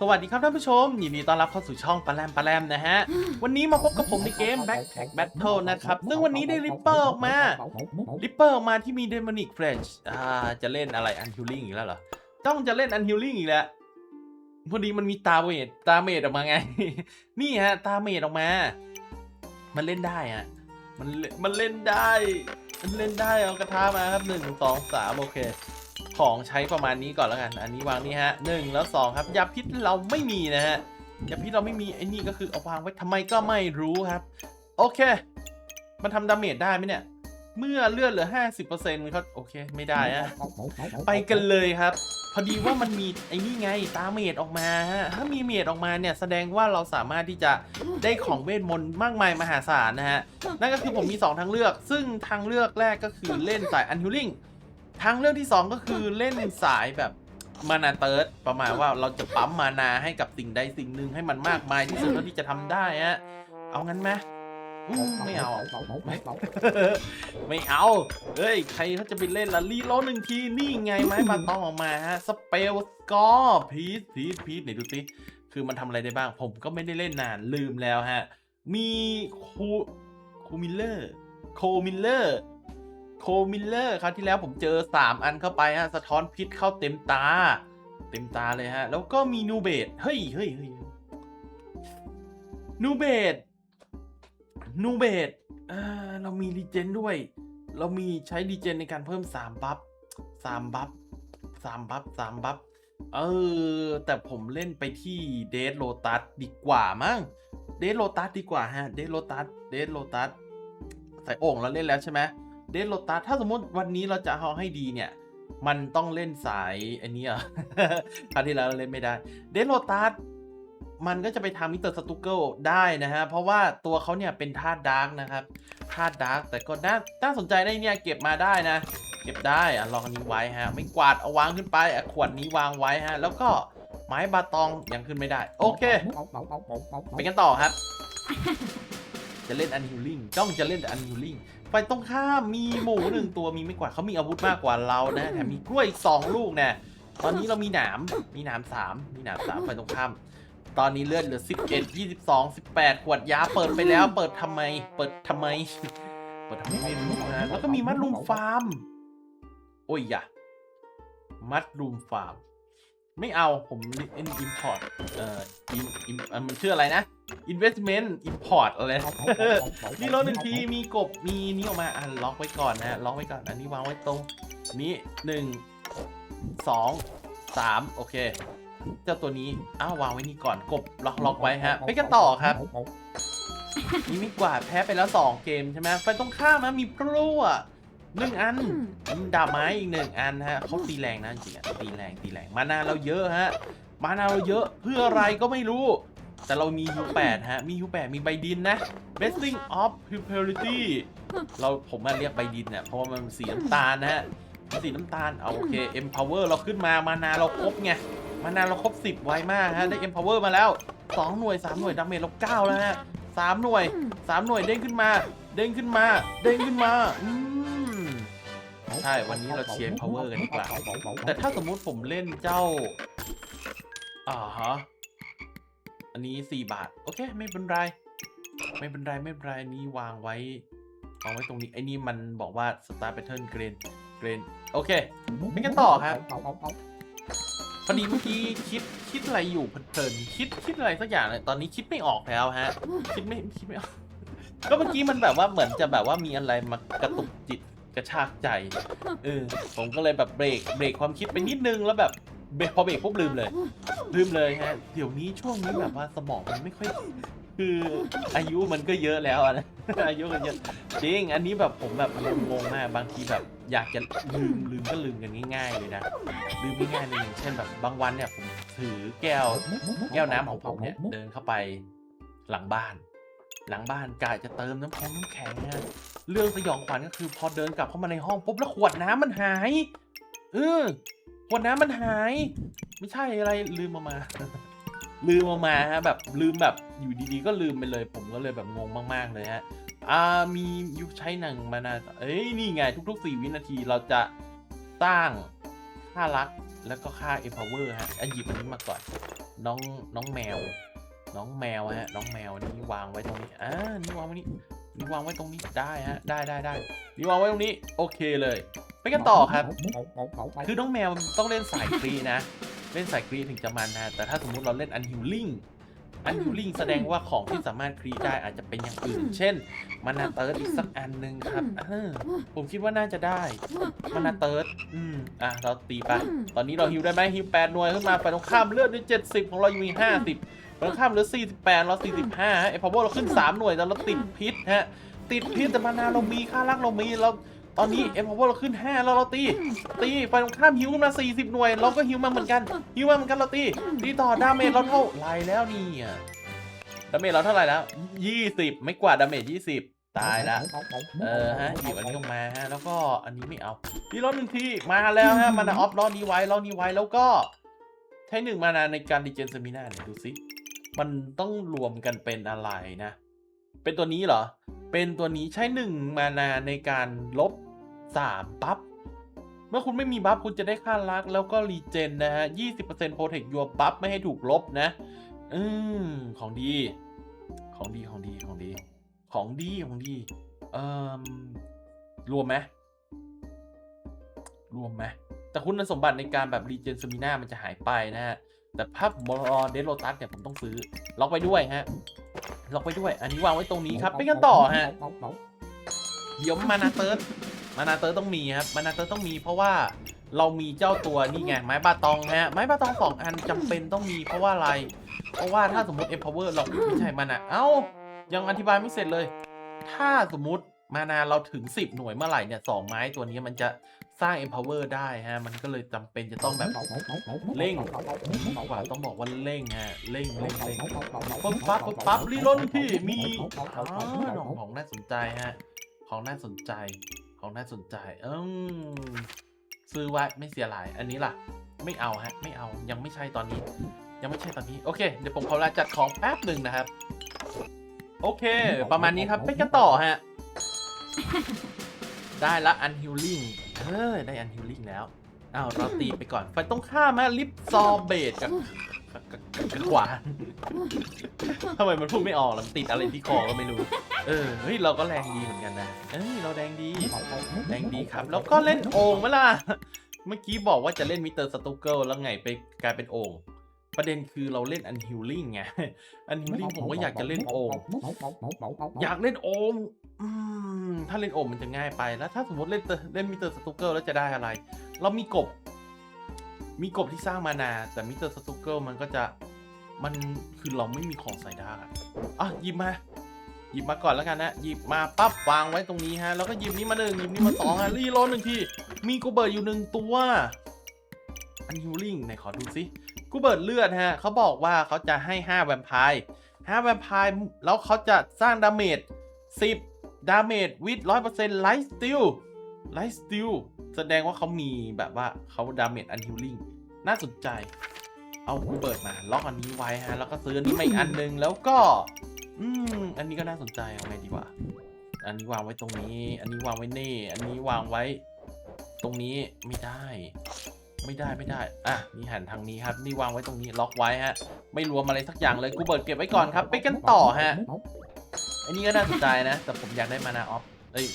สวัสดีครับท่านผู้ชม ยินดีต้อนรับเข้าสู่ช่องปลาแรมปลาแรมนะฮะ วันนี้มาพบกับผมในเกม Backpack Battle นะครับ ซึ่งวันนี้ได้ริปเปอร์ออกมา ริปเปอร์ออกมาที่มี Demonic French อ่า จะเล่นอะไร Unhealing อีกแล้วเหรอ ต้องจะเล่น Unhealing อีกแล้ว พอดีมันมีตาเมดตาเมดออกมาไง นี่ฮะ ตาเมดออกมา มันเล่นได้ฮะ มันเล่นมันเล่นได้ มันเล่นได้เอากระทะมาครับหนึ่งสองสามโอเค ของใช้ประมาณนี้ก่อนแล้วกัน อันนี้วางนี่ฮะหนึ่งแล้วสองครับยาพิษเราไม่มีนะฮะยาพิษเราไม่มีไอ้นี่ก็คือเอาวางไว้ทำไมก็ไม่รู้ครับ โอเค มันทำดาเมจได้ไหมเนี่ย เมื่อเลือดเหลือ 50%เขาโอเคไม่ได้ฮะไปกันเลยครับ พอดีว่ามันมีไอ้นี่ไงตาเมดออกมาฮะถ้ามีเมดออกมาเนี่ยแสดงว่าเราสามารถที่จะได้ของเวทมนต์มากมายมหาศาลนะฮะนั่นก็คือผมมี 2 ทางเลือก ซึ่งทางเลือกแรกก็คือเล่นสายอันฮิลลิ่ง ทางเลือกที่2ก็คือเล่นสายแบบมานาเติร์ดประมาณว่าเราจะปั๊มมานาให้กับสิ่งใดสิ่งหนึ่งให้มันมากมายที่สุดเท่าที่จะทำได้ฮะเอางั้นไหมอืมไม่เอา ไม่เอาเฮ้ย ใครเขาจะไปเล่นละรีโหลหนึ่งที นี่ไงไม้บาตองออกมาฮะ สเปลกอพีทพีทพีทไหนดูสิคือมันทำอะไรได้บ้าง ผมก็ไม่ได้เล่นนานลืมแล้วฮะ มีคูคูมิลเลอร์ โคมิลเลอร์ โคมิลเลอร์คราวที่แล้วผมเจอ 3 อันเข้าไปฮะ สะท้อนพิษเข้าเต็มตา เต็มตาเลยฮะ แล้วก็มีนูเบดเฮ้ยเฮ้ยเฮ้ยนูเบดนูเบดเออเรามีรีเจนด้วย เรามีใช้รีเจนในการเพิ่ม 3 บัฟ3บัฟ3บัฟ3บัฟเออ แต่ผมเล่นไปที่เด d โ o ตัสดีกว่ามั้งเด d โ o ตัสดีกว่าฮะเด d โ o ตัสเด d โ o ตัสใส่โอ่งเราเล่นแล้วใช่ไหมเด d โ o ตัสถ้าสมมติวันนี้เราจะเอาให้ดีเนี่ย มันต้องเล่นสายอันนี้เหรอะคราวที่แล้วเราเล่นไม่ได้ เด d โ o ตัสมันก็จะไปทำมิสเตอร์สตูเกิลได้นะฮะ เพราะว่าตัวเขาเนี่ยเป็นธาตุดาร์กนะครับธาตุดาร์กแต่ก็น่าน่าสนใจได้เนี่ยเก็บมาได้นะ เก็บได้อะลองอันนี้ไว้ฮะ ไม่กวาดเอาวางขึ้นไปอะขวดนี้วางไว้ฮะ แล้วก็ไม้บาตองยังขึ้นไม่ได้ โอเคไปกันต่อครับ จะเล่นอันฮิลลิ่งจ้องจะเล่นแต่อันฮิลลิ่ง ไฟตรงข้ามมีหมูหนึ่งตัวมีไม่กว่าเขามีอาวุธมากกว่าเรานะแถมมีกล้วยอีกสองลูกนี่ตอนนี้เรามีหนามมีหนามสามมีหนามสามไฟตรงข้าม ตอนนี้เลือดเหลือสิบเอ็ดยี่สิบสองสิบแปดขวดยาเปิดไปแล้ว เปิดทำไม เปิดทำไม เปิดทำไมไม่รู้นะแล้วก็มีมัดลุมฟาร์ม โอ้ยอย่ามัดรูมฟาร์ม ไม่เอาผมเอ็นอิมพอร์ตเอ่ออิมอิมมันชื่ออะไรนะ investment import อะไรนะนี่รถหนึ่งทีมีกบมีนี่ออกมาอะล็อกไว้ก่อนนะล็อกไว้ก่อนอันนี้วางไว้ตรงนี้หนึ่งสองสามโอเค เจ้าตัวนี้อ้าววางไว้นี่ก่อนกบล็อกล็อกไว้ฮะ ไปกันต่อครับนี่มีกวาดแพ้ไปแล้วสองเกมใช่ไหมไปตรงข้ามนะมีพลั่ว หนึ่งอันดาบไม้อีกหนึ่งอันฮะเขาตีแรงนะจริงๆอะตีแรงตีแรงมานาเราเยอะฮะมานาเราเยอะเพื่ออะไรก็ไม่รู้ แต่เรามี U8 ฮะ มี U8 มีใบดินนะ Blessing of Purity เราผมมาเรียกใบดินเนี่ยเพราะว่ามันสีน้ำตาลนะฮะสีน้ำตาลเอาโอเค Empower เราขึ้นมามานาเราครบไงมานาเราครบ 10 ไวมากฮะได้ Empower มาแล้ว 2 หน่วย 3 หน่วยดาเมจเรา9แล้วฮะสามหน่วยสามหน่วยเด้งขึ้นมา เด้งขึ้นมา เด้งขึ้นมาอืม ใช่ วันนี้เราเชียร์ power กันดีกว่า แต่ถ้าสมมุติผมเล่นเจ้า อ่าฮะ อันนี้ 4 บาท โอเค ไม่เป็นไร ไม่เป็นไร ไม่เป็นไรอันนี้วางไว้วางไว้ตรงนี้ ไอ้นี่มันบอกว่า star pattern grain grain โอเคไปกันต่อครับพอดีเมื่อกี้คิดคิดอะไรอยู่เพลินๆคิดคิดอะไรสักอย่างเลยตอนนี้คิดไม่ออกแล้วฮะ คิดไม่คิดไม่ออกก็เมื่อกี้มันแบบว่าเหมือนจะแบบว่ามีอะไรมากระตุกจิต กระชากใจเออผมก็เลยแบบเบรกเบรกความคิดไปนิดนึงแล้วแบบเบรกพอเบรกปุ๊บลืมเลย ลืมเลยฮะเดี๋ยวนี้ช่วงนี้แบบว่าสมองมันไม่ค่อยคืออายุมันก็เยอะแล้วอะนะอายุก็เยอะจริง อันนี้แบบผมแบบงงๆมากบางทีแบบอยากจะลืมลืมก็ลืมกันง่าย ๆ เลยนะลืมง่ายๆเลยอย่างเช่นแบบบางวันเนี่ยผมถือแก้ว แก้วน้ำของผมเนี่ยเดินเข้าไปหลังบ้าน หลังบ้านกายจะเติมน้ำพองน้ำแข็งนะ เรื่องสยองขวัญก็คือพอเดินกลับเข้ามาในห้องปุ๊บแล้วขวดน้ำมันหายเออขวดน้ำมันหาย ไม่ใช่อะไรลืมเอามา ลืมเอามาฮะแบบลืมแบบอยู่ดีๆ ก็ลืมไปเลย ผมก็เลยแบบงงมากๆเลยฮะอ่ามียุคใช้หนังมานาเอ้ยนี่ไงทุกๆ 4 วินาทีเราจะสร้างค่ารักแล้วก็ค่า empower ฮะอันหยิบอันนี้มาก่อน น้องน้องแมว น้องแมวฮะน้องแมวนี่วางไว้ตรงนี้อ่านี่วางไว้นี่ นี่วางไว้ตรงนี้ได้ฮะได้ได้ได้นี่วางไว้ตรงนี้โอเคเลย ไปกันต่อครับ คือน้องแมวต้องเล่นสายกรีนะเล่นสายกรีถึงจะมันนะแต่ถ้าสมมุติเราเล่นอันฮิลลิ่งอันฮิลลิ่งแสดงว่าของที่สามารถครีได้อาจจะเป็นอย่างอื่น เช่นมานาเติร์ดอีกสักอันหนึ่งครับผมคิดว่าน่าจะได้มานาเติร์ดอืมอะเราตีไปตอนนี้เราฮิวได้ไหมฮิวแปดหน่วยขึ้นมาไปตรงข้ามเลือดด้วยเจ็ดสิบของเราอยังมีห้าสิบ ตรงข้ามเหลือสี่สิบแปดเราสี่สิบห้าไอ้พาวเวอร์เราขึ้นสามหน่วยแต่เราติดพิษฮะ ติดพิษแต่มานาเรามีค่ารักเรามีเราตอนนี้เอ็มพาวเวอร์เราขึ้นห้าแล้วเราตี ตีไฟตรงข้ามฮิวมา 40 หน่วย เราก็ฮิวมาเหมือนกันฮิวมาเหมือนกันเราตี ตีต่อดาเมจเราเท่าไรแล้วนี่ยดาเมจเราเท่าไหร่แล้ว 20 ไม่กว่าดาเมจ 20ตายละเออฮะหยิบอันนี้ออกมาฮะ แล้วก็อันนี้ไม่เอาพี่รอบหนึ่งทีมาแล้วฮะ มานาออฟรอบนี้ไว้รอบนี้ไว้แล้วก็ ใช้หนึ่งมานาในการดีเจนเซมินาเนี่ยดูสิ มันต้องรวมกันเป็นอะไรนะ เป็นตัวนี้เหรอ เป็นตัวนี้ใช้หนึ่งมานาในการลบสามปั๊บเมื่อคุณไม่มีบัฟคุณจะได้ค่ารัก แล้วก็รีเจนนะฮะ20% protect your บัฟไม่ให้ถูกลบนะ อืมของดี ของดีของดีของดี ของดีของดี เอ่อรวมไหมรวมไหมแต่คุณสมบัติในการแบบรีเจนสมิน่ามันจะหายไปนะฮะ แต่ภาพบอเดโรตัสเนี่ยผมต้องซื้อล็อกไปด้วยฮะล็อกไปด้วย อันนี้วางไว้ตรงนี้ครับ ไปกันต่อฮะเดี๋ยวมานาเติร์ดมานาเติร์ดต้องมีครับมานาเติร์ดต้องมีเพราะว่าเรามีเจ้าตัวนี่ไงไม้บาตองฮะไม้บาตองสองอันจำเป็นต้องมีเพราะว่าอะไร เพราะว่าถ้าสมมติ empower เราไม่ใช่มันอะเอ้ายังอธิบายไม่เสร็จเลย ถ้าสมมติมานาเราถึง 10 หน่วยเมื่อไหร่เนี่ยสองไม้ตัวนี้มันจะ สร้าง empower ได้ฮะ มันก็เลยจำเป็นจะต้องแบบเร่งกว่าต้องบอกว่าเร่งฮะ เร่งเร่งเร่งปุ๊บปั๊บปุ๊บปั๊บรีโหลดพี่มีอ๋อของน่าสนใจฮะ ของน่าสนใจ ของน่าสนใจอืมซื้อไว้ไม่เสียหลาย อันนี้ล่ะ ไม่เอาฮะ ไม่เอา ยังไม่ใช่ตอนนี้ ยังไม่ใช่ตอนนี้ โอเค เดี๋ยวผมขอเวลาจัดของแป๊บหนึ่งนะครับ โอเค ประมาณนี้ครับ ไปกันต่อฮะ ได้ละอันฮิลลิ่งเออได้อันฮิลลิ่งแล้วอ้าวเราตีไปก่อนไฟต้องข้ามฮะลิฟซอเบตกับกับขวานทำไมมันพูดไม่ออกล่ะมันติดอะไรที่คอก็ไม่รู้ เออเฮ้ยเราก็แรงดีเหมือนกันนะเอ้ยเราแรงดีแรงดีครับ แล้วก็เล่นโอ่งไหมล่ะเมื่อกี้บอกว่าจะเล่นมิสเตอร์สตูเกิลแล้วไงไปกลายเป็นโอ่งประเด็นคือเราเล่นอันฮิลลิ่งไงอันฮิลลิ่งผมก็อยากจะเล่นโอ่งอยากเล่นโอ่ง อืมถ้าเล่นโอ่งมันจะง่ายไปแล้ว ถ้าสมมติเล่นเตอร์เล่นมิสเตอร์สตูเกิลแล้วจะได้อะไร เรามีกบ มีกบที่สร้างมานา แต่มิสเตอร์สตูเกิลมันก็จะมันคือเราไม่มีของใส่ได้อะหยิบมาหยิบมาก่อนแล้วกันนะหยิบมาปั๊บวางไว้ตรงนี้ฮะแล้วก็หยิบนี้มาหนึ่งหยิบนี้มาสองฮะรีโหลหนึ่งทีมีกูเบิร์ดอยู่หนึ่งตัวอันฮิลลิ่งไหนขอดูสิกูเบิร์ดเลือดฮะเขาบอกว่าเขาจะให้ 5 แวมไพร์5แวมไพร์แล้วเขาจะสร้างดาเมจ10 ดาเมจวิด100%ไลท์สติลไลท์สติลแสดงว่าเขามีแบบว่าเขาดาเมจอันฮิลลิ่งน่าสนใจ เอากูเบิดมาล็อกอันนี้ไว้ฮะ แล้วก็ซื้ออันนี้มาอีกอันหนึง แล้วก็ อืม อันนี้ก็น่าสนใจเอาไงดีวะ อันนี้วางไว้ตรงนี้ อันนี้วางไว้นี่ อันนี้วางไว้ ตรงนี้ไม่ได้ ไม่ได้ไม่ได้ อะ นี่หันทางนี้ครับ นี่วางไว้ตรงนี้ล็อกไว้ฮะ ไม่รวมอะไรสักอย่างเลย กูเบิร์ดเก็บไว้ก่อนครับ ไปกันต่อฮะ อันนี้ก็น่าสนใจนะ แต่ผมอยากได้มานาออฟเอ้ย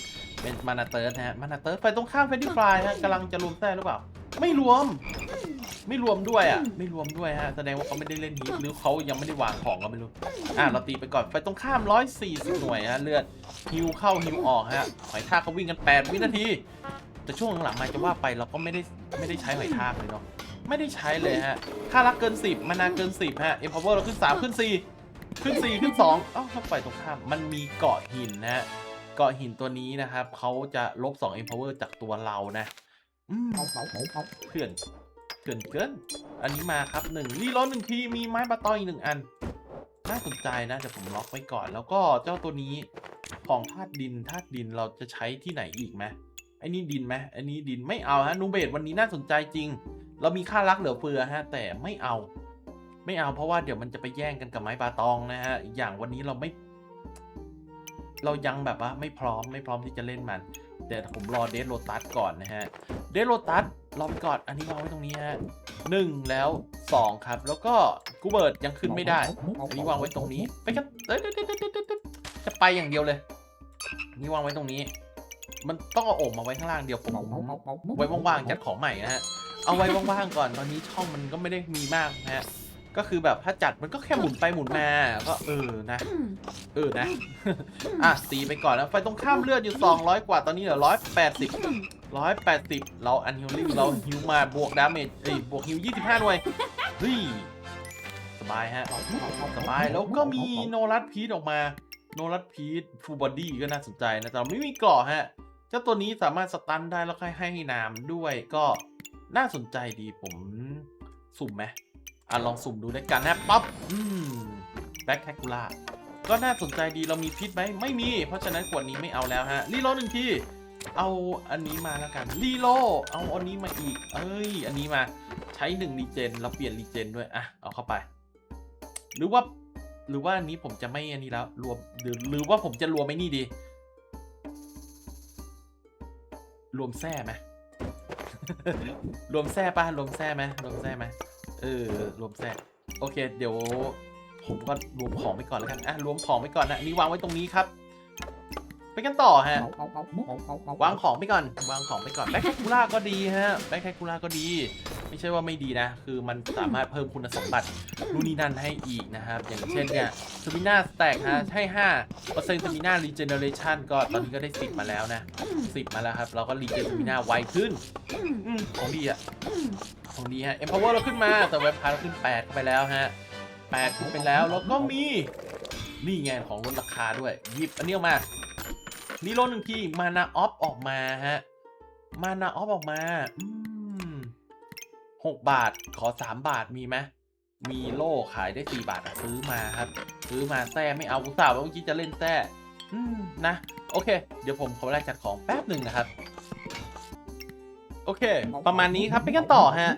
เป็นมานาเติร์ดนะฮะ มานาเติร์ดไปตรงข้ามเฟรดดี้ฟลายฮะกำลังจะรวมแท้หรือเปล่า ไม่รวม ไม่รวมด้วยอะ ไม่รวมด้วยฮะ แสดงว่าเขาไม่ได้เล่นฮีทหรือเขายังไม่ได้วางของก็ไม่รู้ อะ เราตีไปก่อน ไปตรงข้าม 140 หน่วยฮะ เลือดฮิวเข้าฮิวออกฮะ หอยทากเขาวิ่งกัน 8 วินาที แต่ช่วงหลังๆมาจะว่าไปเราก็ไม่ได้ไม่ได้ใช้หอยทากเลยเนาะ ไม่ได้ใช้เลยฮะ ค่ารักเกิน 10 มานาเกิน 10 ฮะ empower เราขึ้น 3 ขึ้น 4 ขึ้น4ขึ้น2เอ้าเข้าไปตรงข้าม มันมีเกาะหินนะฮะ เกาะหินตัวนี้นะครับ เขาจะลบ2 empower จากตัวเรานะ อืมเพื่อนเพื่อนเกิน อันนี้มาครับหนึ่งรีโหลดหนึ่งที มีไม้บาตอยอีกหนึ่งอัน น่าสนใจนะแต่ผมล็อกไว้ก่อน แล้วก็เจ้าตัวนี้ของธาตุดินธาตุดินเราจะใช้ที่ไหนอีกไหมไอ้นี่ดินไหมไอ้นี้ดินไม่เอาฮะนูเบตวันนี้น่าสนใจจริง เรามีค่ารักเหลือเฟือฮะ แต่ไม่เอา ไม่เอาเพราะว่าเดี๋ยวมันจะไปแย่งกันกับไม้บาตองนะฮะอย่างวันนี้เราไม่ เรายังแบบว่าไม่พร้อมไม่พร้อมที่จะเล่นมันเดี๋ยวผมรอเด d โ o ตัสก่อนนะฮะเด d โ o ตัสรอไปก่อนอันนี้วางไว้ตรงนี้ฮะหนึ่งแล้วสองครับ แล้วก็กูเบิร์ดยังขึ้นไม่ได้อันนี้วางไว้ตรงนี้ไปกันเดี๋ยวเดี๋ยวเดี๋ยวจะไปอย่างเดียวเลยอันนี่วางไว้ตรงนี้ มันต้องเอาโอ่งมาไว้ข้างล่างเดียวผมไว้ว่างๆจัดของใหม่นะฮะเอาไว้ว่างๆก่อนตอนนี้ช่องมันก็ไม่ได้มีมากนะฮะ ก็คือแบบถ้าจัดมันก็แค่หมุนไปหมุนมาก็เออนะ เออนะ อะตีไปก่อนนะไฟตรงข้ามเลือดอยู่ 200 กว่าตอนนี้เหลือ180 180 เราอันฮิลลิ่งเราฮิวมาบวกดาเมจเอ้ยบวกฮิว25 หน่วยเฮ้ยสบายฮะสบายแล้วก็มีโนรัสพีทออกมา โนรัสพีทฟูบอดี้ก็น่าสนใจนะ แต่ไม่มีเกราะฮะ เจ้าตัวนี้สามารถสตันได้แล้วก็ให้นามด้วยก็น่าสนใจดีผมสุ่มไหม อะลองสุ่มดูด้วยกันนะป๊อปอืมแบ็คแทคูล่าก็น่าสนใจดีเรามีพิษไหมไม่มี เพราะฉะนั้นขวดนี้ไม่เอาแล้วฮะรีโลหนึ่งทีเอาอันนี้มาแล้วกันรีโลเอาอันนี้มาอีก เอ้ย อันนี้มาใช้หนึ่งรีเจนเราเปลี่ยนรีเจนด้วยอะเอาเข้าไป หรือว่าหรือว่าอันนี้ผมจะไม่อันนี้แล้วรวมหรือหรือว่าผมจะรวมไม่นี่ดี รวมแซ่ไหมรวมแซ่ป่ะรวมแซ่ไหมรวมแซ่ไหม เออรวมแซ่โอเค เดี๋ยวผมก็รวมของไปก่อนแล้วกันอะรวมของไปก่อนนะอันนี้วางไว้ตรงนี้ครับ ไปกันต่อฮะวางของไปก่อน วางของไปก่อนแบ็คแคคูล่าก็ดีฮะแบ็คแคคูล่าก็ดี ไม่ใช่ว่าไม่ดีนะ คือมันสามารถเพิ่มคุณสมบัตินู่นนี่นั่นให้อีกนะครับ อย่างเช่นเนี่ยสมิน่าแตกฮะให้5เปอร์เซ็นต์สมิน่ารีเจเนเรชันก็ตอนนี้ก็ได้ 10 มาแล้วนะ 10 มาแล้วครับ เราก็รีเจนสมิน่าไวขึ้นอืมของดีอะ ของดีฮะ empower เราขึ้นมาแต่เว็บพาเราขึ้น 8 ไปแล้วฮะ8ขึ้นไปแล้วแล้วก็มีนี่ไงของลดราคาด้วยหยิบอันนี้ออกมา นี่ลดหนึ่งทีมานาออฟออกมาฮะมานาออฟออกมาอืมหกบาทขอสามบาทมีไหมมีโล่ขายได้สี่บาทอะซื้อมาครับ ซื้อมาแต้ไม่เอาอุตส่าห์ว่าเมื่อกี้จะเล่นแต้อืมนะ โอเค เดี๋ยวผมขอแรกจัดของแป๊บหนึ่งนะครับ เค ประมาณนี้ครับไปกันต่อฮะ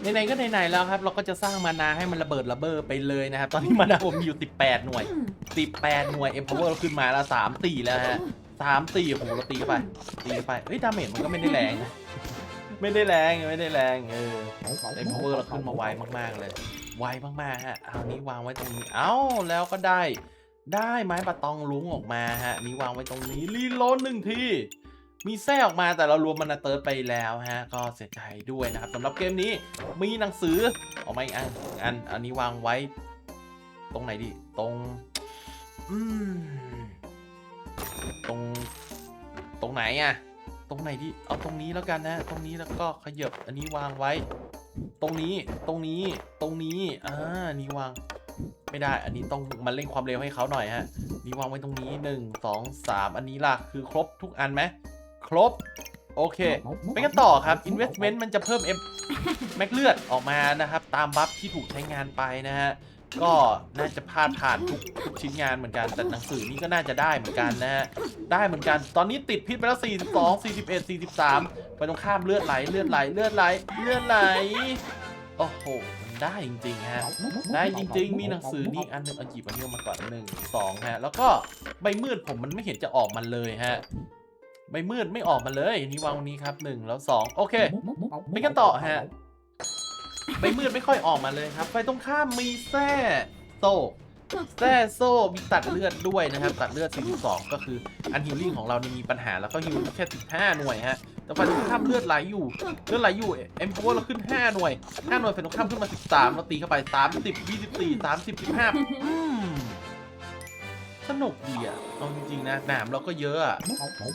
ไหนๆก็ไหนๆแล้วครับ เราก็จะสร้างมานาให้มันระเบิดระเบ้อไปเลยนะครับ ตอนนี้มานาผมมีอยู่ 18 หน่วย 18 หน่วย empower เราขึ้นมาแล้ว3ตีแล้วฮะ3ตีโอ้โหเราตีเข้าไป ตีเข้าไปเฮ้ยดาเมจมันก็ไม่ได้แรงนะไม่ได้แรงไม่ได้แรงเออ empower เราขึ้นมาไวมากๆเลย ไวมากๆฮะเอานี้วางไว้ตรงนี้ เอ้าแล้วก็ได้ ได้ไม้ปะตองลุงออกมาฮะนี้วางไว้ตรงนี้รีโหลดหนึ่งที มีแท้ออกมาแต่เรารวมมันเติร์ดไปแล้วฮะ ก็เสียใจด้วยนะครับสำหรับเกมนี้มีหนังสือออกมาอีกอันอันอันนี้วางไว้ ตรงไหนดี ตรงอืมตรง ตรงไหนอะตรงไหนดีเอาตรงนี้แล้วกันนะ ตรงนี้แล้วก็ขยับอันนี้วางไว้ ตรงนี้ตรงนี้ตรงนี้อ่านี่วางไม่ได้ อันนี้ต้องมันเร่งความเร็วให้เขาหน่อยฮะ นี่วางไว้ตรงนี้หนึ่งสองสามอันนี้ล่ะ คือครบทุกอันไหม รบ โอเค ไปกันต่อครับ investment มันจะเพิ่ม M แม็กเลือดออกมานะครับ ตามบัฟที่ถูกใช้งานไปนะฮะ ก็น่าจะพาดผ่านทุกทุกชิ้นงานเหมือนกัน แต่หนังสือนี่ก็น่าจะได้เหมือนกันนะฮะ ได้เหมือนกัน ตอนนี้ติดพิษไปแล้ว 42 41 43 ไปตรงข้ามเลือดไหล เลือดไหล เลือดไหล เลือดไหล โอ้โหมันได้จริงๆฮะ ได้จริงๆ มีหนังสือนี่อันหนึงเอาหยิบอันนี้ออกมาก่อนหนึ่งสองฮะ แล้วก็ใบมืดผมมันไม่เห็นจะออกมาเลยฮะ ใบมืดไม่ออกมาเลย นี่วางตรงนี้ครับหนึ่งแล้วสองโอเค ไปกันต่อฮะใบมืดไม่ค่อยออกมาเลยครับ ไปตรงข้ามมีแส้โซ่แส้โซ่มีตัดเลือดด้วยนะครับ ตัดเลือด 42 ก็คืออันฮิลลิ่งของเรานี่มีปัญหาแล้วก็ฮิลแค่ 15 หน่วยฮะแต่ฝ่ายตรงข้ามเลือดไหลอยู่เลือดไหลอยู่เอ็มโพเราขึ้น 5 หน่วย 5 หน่วยฝ่ายตรงข้ามขึ้นมา 13 เราตีเข้าไป 30 24 30 15อืม สนุกดีอะเอาจริงๆนะหนามเราก็เยอะอะ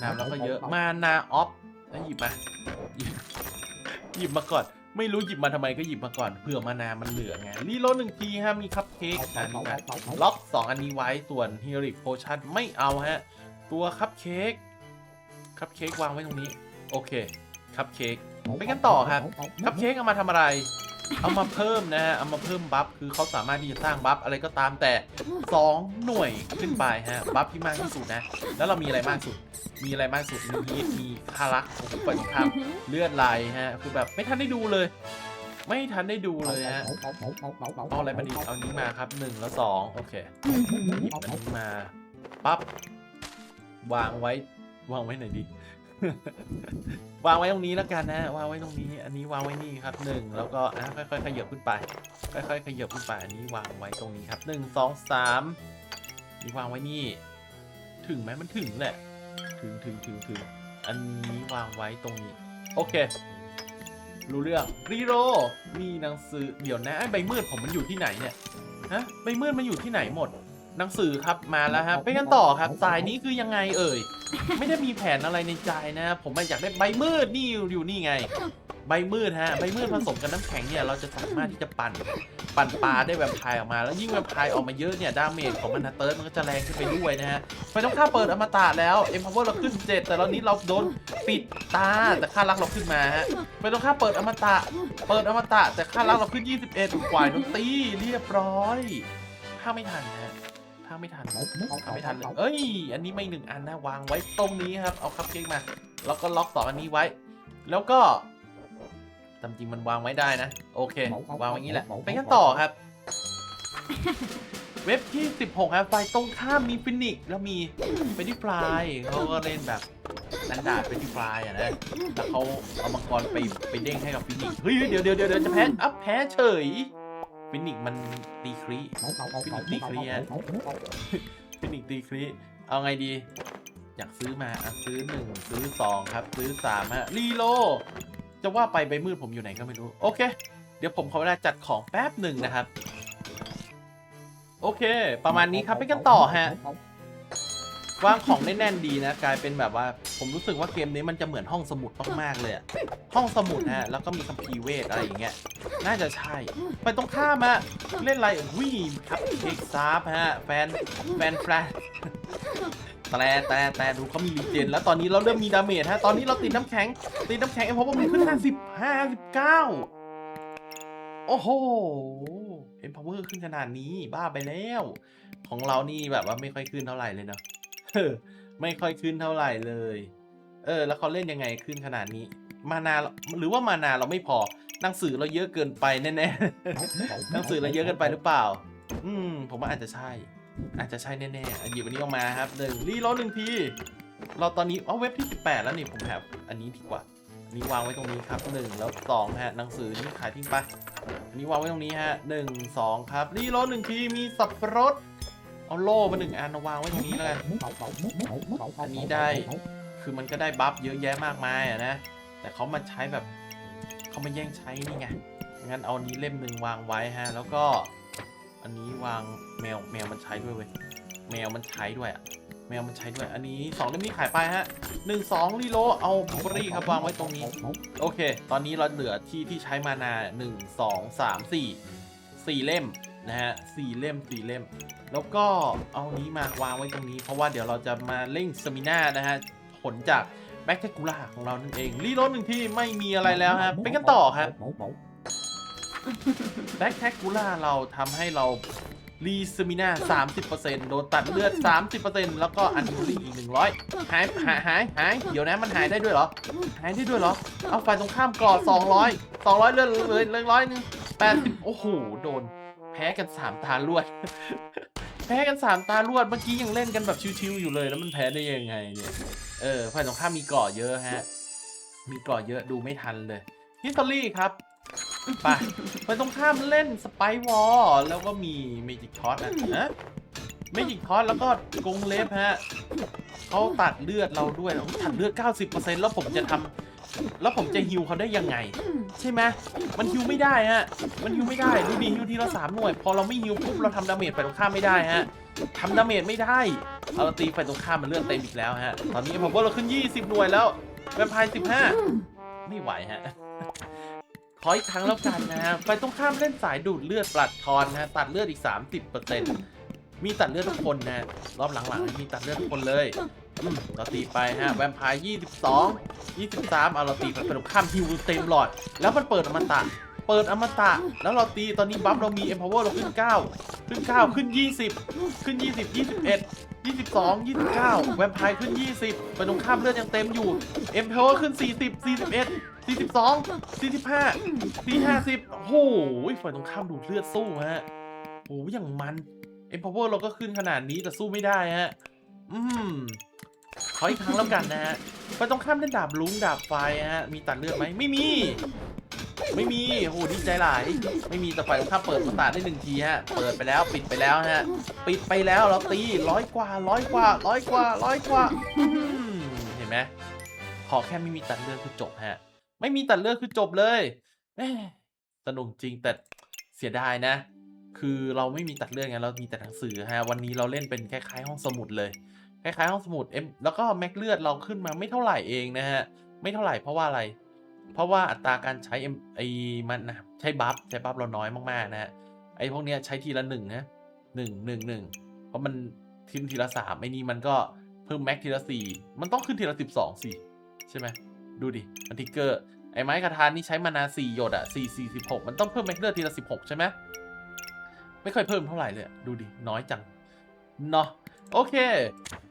หนามเราก็เยอะ มานาออฟแล้วหยิบมาหยิบหยิบมาก่อน ไม่รู้หยิบมาทำไมก็หยิบมาก่อนเผื่อมานามันเหลือไงรีโหลดหนึ่งทีฮะมีคัพเค้กอันนี้มาล็อก2อันนี้ไว้ส่วนฮิริกโพชั่นไม่เอาฮะ ตัวคัพเค้กคัพเค้กวางไว้ตรงนี้ โอเคคัพเค้กไปกันต่อครับคัพเค้กเอามาทำอะไร เอามาเพิ่มนะฮะ เอามาเพิ่มบัฟ คือเขาสามารถที่จะสร้างบัฟอะไรก็ตามแต่ 2 หน่วยขึ้นไปฮะ บัฟที่มากที่สุดนะ แล้วเรามีอะไรมากสุด มีอะไรมากสุด มีมีคารักโอ้โหปฏิคามเลือดไหลฮะ คือแบบไม่ทันได้ดูเลย ไม่ทันได้ดูเลยฮะ เอาอะไรมาดี เอานี้มาครับหนึ่งแล้วสองโอเคหยิบอันนี้มา ปั๊บ วางไว้ วางไว้ไหนดี วางไว้ตรงนี้แล้วกันนะวางไว้ตรงนี้ อันนี้วางไว้นี่ครับหนึ่งแล้วก็อะค่อยๆขยับขึ้นไป ค่อยๆขยับขึ้นไปอันนี้วางไว้ตรงนี้ครับหนึ่งสองสามนี่วางไว้นี่ ถึงไหมมันถึงแหละ ถึงถึงถึงถึงอันนี้วางไว้ตรงนี้ โอเค รู้เรื่องรีโรมีหนังสือเดี๋ยวนะไอ้ใบมืดผมมันอยู่ที่ไหนเนี่ยฮะใบมืดมันอยู่ที่ไหนหมด หนังสือครับมาแล้วครับไปกันต่อครับสายนี้คือยังไงเอ่ย ไม่ได้มีแผนอะไรในใจนะ ผมอยากได้ใบมืดนี่อยู่นี่ไง ใบมืดฮะใบมืดผสมกับน้ำแข็งเนี่ยเราจะสามารถที่จะปั่นปั่นปลาได้แวมไพร์ออกมา แล้วยิ่งแวมไพร์ออกมาเยอะเนี่ยดาเมจของมันนะเติร์ดมันก็จะแรงขึ้นไปด้วยนะฮะไฟต้องค่าเปิดอมตะแล้วเอ็มพาวเวอร์เราขึ้นเจ็ดแต่ตอนนี้เราโดนปิดตาแต่ค่ารักเราขึ้นมาฮะไฟต้องค่าเปิดอมตะ เปิดอมตะแต่ค่ารักเราขึ้น 21กวายดนตรีเรียบร้อย ถ้าไม่ทันนะ ถ้าไม่ทันทำไม่ทันเลยเอ้ย อันนี้ไม่หนึ่งอันนะวางไว้ตรงนี้ครับ เอาคัพเค้กมา แล้วก็ล็อกสองอันนี้ไว้ แล้วก็ตามจริงมันวางไว้ได้นะ โอเค วางไว้อย่างนี้แหละ ไปกันต่อครับ เว็บที่ 16 ครับไฟตรงข้ามมีฟินิกซ์แล้วมีเฟดิฟลายเขาก็เล่นแบบนันดาเฟดิฟลายอะนะแล้วเขาเอามังกรไปไปเด้งให้กับฟินิกซ์เฮ้ยเดี๋ยวเดี๋ยวเดี๋ยวเดี๋ยวจะแพ้อัพแพ้เฉย ฟินิกซ์มันตีครีฟินิกซ์ตีครีเอาไงดี อยากซื้อมาอะซื้อหนึ่งซื้อสองครับ ซื้อสามฮะรีโล จะว่าไปใบมืดผมอยู่ไหนก็ไม่รู้ โอเค เดี๋ยวผมขอเวลาจัดของแป๊บหนึ่งนะครับ โอเค ประมาณนี้ครับไปกันต่อฮะ วางของได้แน่นดีนะ กลายเป็นแบบว่า ผมรู้สึกว่าเกมนี้มันจะเหมือนห้องสมุดมากๆเลยอะห้องสมุดฮะแล้วก็มีคัมภีร์เวทอะไรอย่างเงี้ยน่าจะใช่ ไปตรงข้ามอะเล่นอะไรวิ่งครับเค้กซาร์ฮะแฟนแฟนแฟลชแต่แต่แต่ดูเขามีรีเจนแล้วตอนนี้เราเริ่มมีดาเมจฮะตอนนี้เราติดน้ำแข็งติดน้ำแข็งเอ็มพอมันขึ้น 50 59 โอ้โหเอ็มพาวเวอร์ขึ้นขนาดนี้บ้าไปแล้ว ของเรานี่แบบว่าไม่ค่อยขึ้นเท่าไหร่เลยเนาะ เออไม่ค่อยขึ้นเท่าไหร่เลย เออ แล้วเขาเล่นยังไงขึ้นขนาดนี้ มานาหรือว่ามานาเราไม่พอหนังสือเราเยอะเกินไปแน่ๆหนังสือเราเยอะเกินไปหรือเปล่า อืม ผมว่าอาจจะใช่ อาจจะใช่แน่ๆอะหยิบอันนี้ออกมาครับหนึ่งรีโหลดหนึ่งทีเราตอนนี้เอาเว็บที่ 18 แล้วนี่ผมแอบอันนี้ดีกว่าอันนี้วางไว้ตรงนี้ครับหนึ่งแล้วสองฮะหนังสือนี่ขายทิ้งไปอันนี้วางไว้ตรงนี้ฮะหนึ่งสองครับรีโหลดหนึ่งทีมีสับปะรด เอาโล่มาหนึ่งอันวางไว้ตรงนี้แล้วกันอันนี้ได้คือมันก็ได้บัฟเยอะแยะมากมายอะนะ แต่เขามาใช้แบบเขามาแย่งใช้นี่ไงงั้นเอาอันนี้เล่มหนึ่งวางไว้ฮะ แล้วก็ อันนี้วางแมวแมวมันใช้ด้วยเว้ยแมวมันใช้ด้วยอะแมวมันใช้ด้วย อันนี้สองเล่มนี้ขายไปฮะหนึ่งสองรีโลเอาบุรีครับวางไว้ตรงนี้ โอเค ตอนนี้เราเหลือที่ที่ใช้มานาหนึ่งสองสามสี่สี่เล่ม นะฮะสี่เล่มสี่เล่ม แล้วก็เอานี้มาวางไว้ตรงนี้เพราะว่าเดี๋ยวเราจะมาเร่งสมิน่านะฮะผลจากแบ็คเทกูล่าของเรานั่นเอง รีโหลดหนึ่งที่ไม่มีอะไรแล้วฮะไปกันต่อครับแบ็คแท็กกูล่าเราทำให้เรารีสมิน่า30%โดนตัดเลือด 30%แล้วก็อันดูรี่อีก 100 หายหายหายหาย เดี๋ยวนะมันหายได้ด้วยเหรอ หายได้ด้วยเหรอ เอาไฟตรงข้ามกรอด200 200 เลือดเลยเลยร้อยหนึง80 โอ้โห โดนแพ้กัน3ตาลวด แพ้กัน3ตาลวด เมื่อกี้ยังเล่นกันแบบชิวๆอยู่เลย แล้วมันแพ้ได้ยังไงเนี่ย เออไฟตรงข้ามมีเกาะเยอะฮะ มีเกาะเยอะดูไม่ทันเลยฮิสตอรี่ครับไปไปตรงข้ามเล่นสไปวอลแล้วก็มีเมจิกทอสนะฮะเมจิกทอสแล้วก็กงเล็บฮะเขาตัดเลือดเราด้วยตัดเลือด 90%แล้วผมจะทำ แล้วผมจะฮิวเขาได้ยังไง ใช่ไหมมันฮิวไม่ได้ฮะ มันฮิวไม่ได้ดูดีฮิวทีละสามหน่วย พอเราไม่ฮิวปุ๊บเราทำดาเมจไปตรงข้ามไม่ได้ฮะทำดาเมจไม่ได้ เอาตีไปตรงข้ามมันเลือดเต็มอีกแล้วฮะ ตอนนี้ผมว่าเราขึ้น 20 หน่วยแล้วแวมไพร์15 ไม่ไหวฮะขออีกครั้งแล้วกันนะฮะไปตรงข้ามเล่นสายดูดเลือดปลัดทอนนะฮะตัดเลือดอีก 30%มีตัดเลือดทุกคนนะ รอบหลังๆมีตัดเลือดทุกคนเลย อืมเราตีไปฮะ แวมไพร์22 23เอาเราตีไปตรงข้ามฮิวเต็มหลอด แล้วมันเปิดอมตะ เปิดอมตะ แล้วเราตีตอนนี้บัฟเรามี empower เราขึ้น 9 ขึ้น 9 ขึ้น 20 ขึ้น 20 21 22 29 แวมไพร์ขึ้น 20ไปตรงข้ามเลือดยังเต็มอยู่ empower ขึ้น 40 41 42 45 450 โอ้โหฝ่ายตรงข้ามดูดเลือดสู้ฮะโอ้โหอย่างมัน empower เราก็ขึ้นขนาดนี้แต่สู้ไม่ได้ฮะ อืม ขออีกครั้งแล้วกันนะฮะไปตรงข้ามเล่นดาบลุ้งดาบไฟฮะ มีตัดเลือดไหมไม่มี ไม่มี โอ้โหดีใจหลาย ไม่มีแต่ฝ่ายตรงข้ามเปิดสตาร์ทได้หนึ่งทีฮะ เปิดไปแล้วปิดไปแล้วฮะ ปิดไปแล้วเราตีร้อยกว่าร้อยกว่าร้อยกว่าร้อยกว่าเห็นไหมขอแค่ไม่มีตัดเลือดคือจบฮะ ไม่มีตัดเลือดคือจบเลยแหม่สนุกจริงแต่เสียดายนะ คือเราไม่มีตัดเลือดไงเรามีแต่หนังสือฮะ วันนี้เราเล่นเป็นคล้ายๆห้องสมุดเลย คล้ายๆห้องสมุดเอ็มแล้วก็แม็กเลือดเราขึ้นมาไม่เท่าไหร่เองนะฮะ ไม่เท่าไหร่เพราะว่าอะไร เพราะว่าอัตราการใช้เอ็มไอมันนะใช้บัฟใช้บัฟเราน้อยมากๆนะฮะไอพวกเนี้ยใช้ทีละหนึ่งนะหนึ่งหนึ่งหนึ่งเพราะมันขึ้นทีละสามไอ้นี่มันก็เพิ่มแม็กทีละสี่มันต้องขึ้นทีละสิบสองสี่ใช่ไหมดูดิมันทิกเกอร์ไอ้ไม้กระทานนี่ใช้มานาสี่หยดอะสี่สี่สิบหกมันต้องเพิ่มแม็กเลือดทีละสิบหกใช่ไหมไม่ค่อยเพิ่มเท่าไหร่เลยดูดิน้อยจังเนาะโอเค